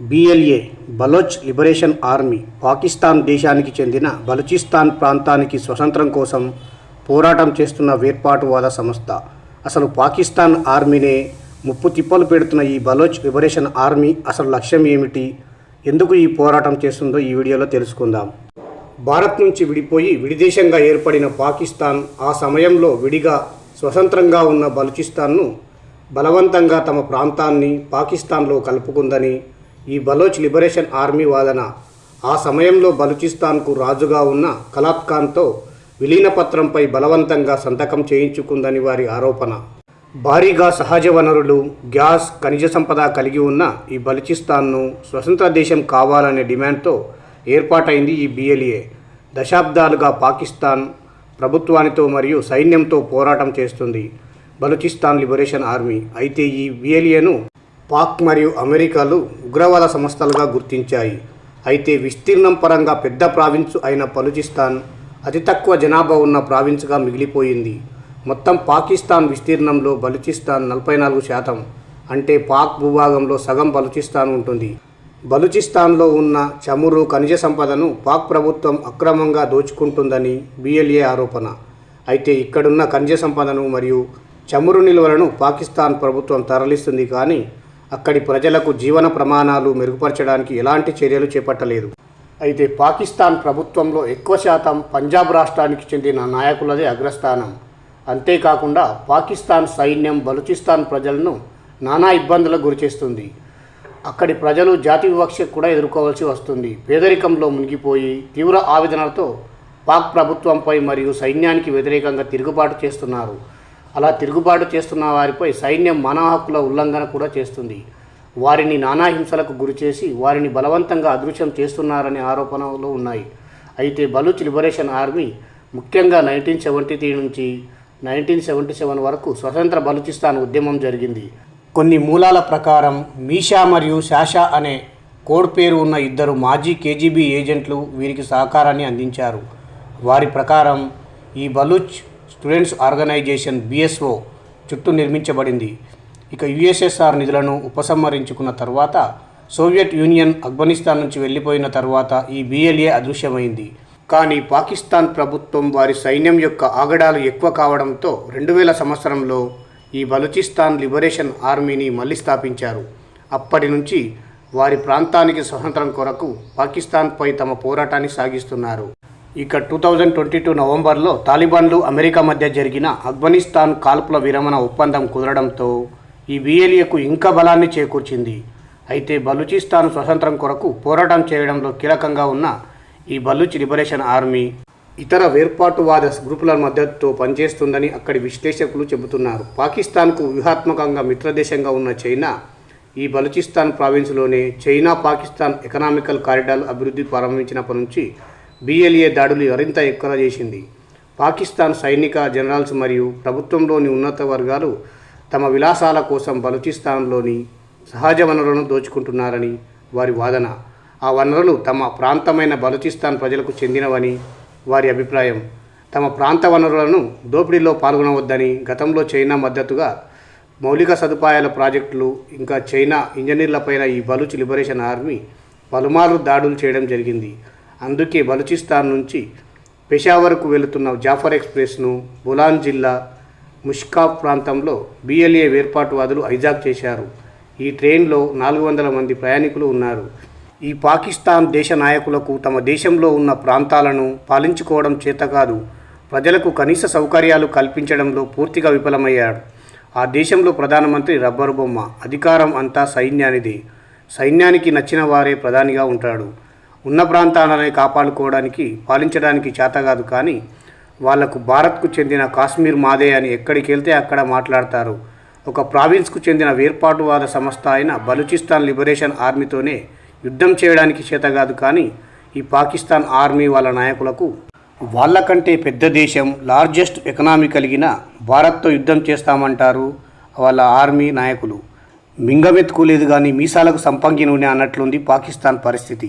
BLA Baloch liberation army Pakistan దేశానికి చెందిన బలూచిస్తాన్ ప్రాంతానికి స్వతంత్రం కోసం పోరాటం చేస్తున్న వేర్పాటువాద సంస్థ. అసలు పాకిస్తాన్ ఆర్మీనే ముప్పు తిప్పలు పెడుతున్న ఈ బలోచ్ లిబరేషన్ ఆర్మీ అసలు లక్ష్యం ఏమిటి? ఎందుకు ఈ పోరాటం చేస్తుందో ఈ వీడియోలో తెలుసుకుందాం. భారత్ నుంచి విడిపోయి విడిదేశంగా ఏర్పడిన పాకిస్తాన్ ఆ సమయంలో విడిగా స్వతంత్రంగా ఉన్న బలూచిస్తాన్ను బలవంతంగా తమ ప్రాంతాన్ని పాకిస్తాన్లో కలుపుకుందని ఈ బలోచ్ లిబరేషన్ ఆర్మీ వాదన ఆ సమయంలో బలూచిస్తాన్కు రాజుగా ఉన్న కలాత్ఖాన్తో విలీన పత్రంపై బలవంతంగా సంతకం చేయించుకుందని వారి ఆరోపణ. భారీగా సహజ వనరులు గ్యాస్ ఖనిజ సంపద కలిగి ఉన్న ఈ బలూచిస్తాన్ను స్వతంత్ర దేశం కావాలనే డిమాండ్తో ఏర్పాటైంది ఈ బిఎల్ఏ దశాబ్దాలుగా పాకిస్తాన్ ప్రభుత్వానితో మరియు సైన్యంతో పోరాటం చేస్తుంది బలూచిస్తాన్ లిబరేషన్ ఆర్మీ. అయితే ఈ బిఎల్ఏను పాక్ మరియు అమెరికాలు ఉగ్రవాద సంస్థలుగా గుర్తించాయి. అయితే విస్తీర్ణం పరంగా పెద్ద ప్రావిన్సు అయిన బలూచిస్తాన్ అతి తక్కువ జనాభా ఉన్న ప్రావిన్స్గా మిగిలిపోయింది. మొత్తం పాకిస్తాన్ విస్తీర్ణంలో బలూచిస్తాన్ నలభై నాలుగు శాతం అంటే పాక్ భూభాగంలో సగం బలూచిస్తాన్ ఉంటుంది. బలూచిస్తాన్లో ఉన్న చమురు ఖనిజ సంపదను పాక్ ప్రభుత్వం అక్రమంగా దోచుకుంటుందని బిఎల్ఏ ఆరోపణ. అయితే ఇక్కడున్న ఖనిజ సంపదను మరియు చమురు నిల్వలను పాకిస్తాన్ ప్రభుత్వం తరలిస్తుంది కానీ అక్కడి ప్రజలకు జీవన ప్రమాణాలు మెరుగుపరచడానికి ఎలాంటి చర్యలు చేపట్టలేదు. అయితే పాకిస్తాన్ ప్రభుత్వంలో ఎక్కువ శాతం పంజాబ్ రాష్ట్రానికి చెందిన నాయకులదే అగ్రస్థానం. అంతేకాకుండా పాకిస్తాన్ సైన్యం బలూచిస్తాన్ ప్రజలను నానా ఇబ్బందులకు గురిచేస్తుంది అక్కడి ప్రజలు జాతి వివక్షకు కూడా ఎదుర్కోవాల్సి వస్తుంది. పేదరికంలో మునిగిపోయి తీవ్ర ఆవేదనలతో పాక్ ప్రభుత్వంపై మరియు సైన్యానికి వ్యతిరేకంగా తిరుగుబాటు చేస్తున్నారు. అలా తిరుగుబాటు చేస్తున్న వారిపై సైన్యం మానవ హక్కుల ఉల్లంఘన కూడా చేస్తుంది. వారిని నానా హింసలకు గురిచేసి వారిని బలవంతంగా అదృశ్యం చేస్తున్నారనే ఆరోపణలు ఉన్నాయి. అయితే బలూచ్ లిబరేషన్ ఆర్మీ ముఖ్యంగా నైన్టీన్ సెవెంటీ త్రీ నుంచి నైన్టీన్ సెవెంటీ సెవెన్ వరకు స్వతంత్ర బలూచిస్తాన్ ఉద్యమం జరిగింది. కొన్ని మూలాల ప్రకారం మీషా మరియు శాషా అనే కోడ్ పేరు ఉన్న ఇద్దరు మాజీ కేజీబీ ఏజెంట్లు వీరికి సహకారాన్ని అందించారు. వారి ప్రకారం ఈ బలూచ్ స్టూడెంట్స్ ఆర్గనైజేషన్ బిఎస్ఓ చుట్టూ నిర్మించబడింది. ఇక యుఎస్ఎస్ఆర్ నిధులను ఉపసంహరించుకున్న తర్వాత సోవియట్ యూనియన్ ఆఫ్ఘనిస్తాన్ నుంచి వెళ్ళిపోయిన తర్వాత ఈ బిఎల్ఏ అదృశ్యమైంది. కానీ పాకిస్తాన్ ప్రభుత్వం వారి సైన్యం యొక్క ఆగడాలు ఎక్కువ కావడంతో రెండు వేల సంవత్సరంలో ఈ బలూచిస్తాన్ లిబరేషన్ ఆర్మీని మళ్ళీ స్థాపించారు. అప్పటి నుంచి వారి ప్రాంతానికి స్వతంత్రం కొరకు పాకిస్తాన్పై తమ పోరాటాన్ని సాగిస్తున్నారు. ఇక టూ థౌజండ్ ట్వంటీ టూ నవంబర్లో తాలిబాన్లు అమెరికా మధ్య జరిగిన ఆఫ్ఘనిస్తాన్ కాల్పుల విరమణ ఒప్పందం కుదరడంతో ఈ బిఎల్ఏకు ఇంకా బలాన్ని చేకూర్చింది. అయితే బలూచిస్తాన్ స్వతంత్రం కొరకు పోరాటం చేయడంలో కీలకంగా ఉన్న ఈ బలూచ్ లిబరేషన్ ఆర్మీ ఇతర వేర్పాటువాద గ్రూపుల మద్దతుతో పనిచేస్తుందని అక్కడి విశ్లేషకులు చెబుతున్నారు. పాకిస్తాన్కు వ్యూహాత్మకంగా మిత్రదేశంగా ఉన్న చైనా ఈ బలూచిస్తాన్ ప్రావిన్స్లోనే చైనా పాకిస్తాన్ ఎకనామికల్ కారిడార్ అభివృద్ధి ప్రారంభించినప్పటి నుంచి బిఎల్ఏ దాడులు మరింత ఎక్కువ చేసింది. పాకిస్తాన్ సైనిక జనరల్స్ మరియు ప్రభుత్వంలోని ఉన్నత వర్గాలు తమ విలాసాల కోసం బలూచిస్తాన్లోని సహజ వనరులను దోచుకుంటున్నారని వారి వాదన. ఆ వనరులు తమ ప్రాంతమైన బలూచిస్తాన్ ప్రజలకు చెందినవని వారి అభిప్రాయం. తమ ప్రాంత వనరులను దోపిడీలో పాల్గొనవద్దని గతంలో చైనా మద్దతుగా మౌలిక సదుపాయాల ప్రాజెక్టులు ఇంకా చైనా ఇంజనీర్లపైన ఈ బలూచ్ లిబరేషన్ ఆర్మీ పలుమార్లు దాడులు చేయడం జరిగింది. అందుకే బలూచిస్తాన్ నుంచి పెషావర్కు వెళుతున్న జాఫర్ ఎక్స్ప్రెస్ను బులాన్ జిల్లా ముష్కాఫ్ ప్రాంతంలో బిఎల్ఏ వేర్పాటువాదులు హైజాక్ చేశారు. ఈ ట్రైన్లో నాలుగు వందల మంది ప్రయాణికులు ఉన్నారు. ఈ పాకిస్తాన్ దేశ నాయకులకు తమ దేశంలో ఉన్న ప్రాంతాలను పాలించుకోవడం చేతకాదు ప్రజలకు కనీస సౌకర్యాలు కల్పించడంలో పూర్తిగా విఫలమయ్యాడు ఆ దేశంలో ప్రధానమంత్రి రబ్బరు బొమ్మ అధికారం అంతా సైన్యానిది. సైన్యానికి నచ్చిన వారే ప్రధానిగా ఉంటాడు. ఉన్న ప్రాంతాలని కాపాడుకోవడానికి పాలించడానికి చేతగాదు కానీ వాళ్ళకు భారత్కు చెందిన కాశ్మీర్ మాదే అని ఎక్కడికి వెళ్తే అక్కడ మాట్లాడతారు. ఒక ప్రావిన్స్కు చెందిన వేర్పాటువాద సంస్థ అయిన బలూచిస్తాన్ లిబరేషన్ ఆర్మీతోనే యుద్ధం చేయడానికి చేతగాదు కానీ ఈ పాకిస్తాన్ ఆర్మీ వాళ్ళ నాయకులకు వాళ్ళకంటే పెద్ద దేశం లార్జెస్ట్ ఎకనామీ కలిగిన భారత్తో యుద్ధం చేస్తామంటారు వాళ్ళ ఆర్మీ నాయకులు. మింగమెత్తుకోలేదు కానీ మీసాలకు సంపంగి నూనె అన్నట్లుంది పాకిస్తాన్ పరిస్థితి.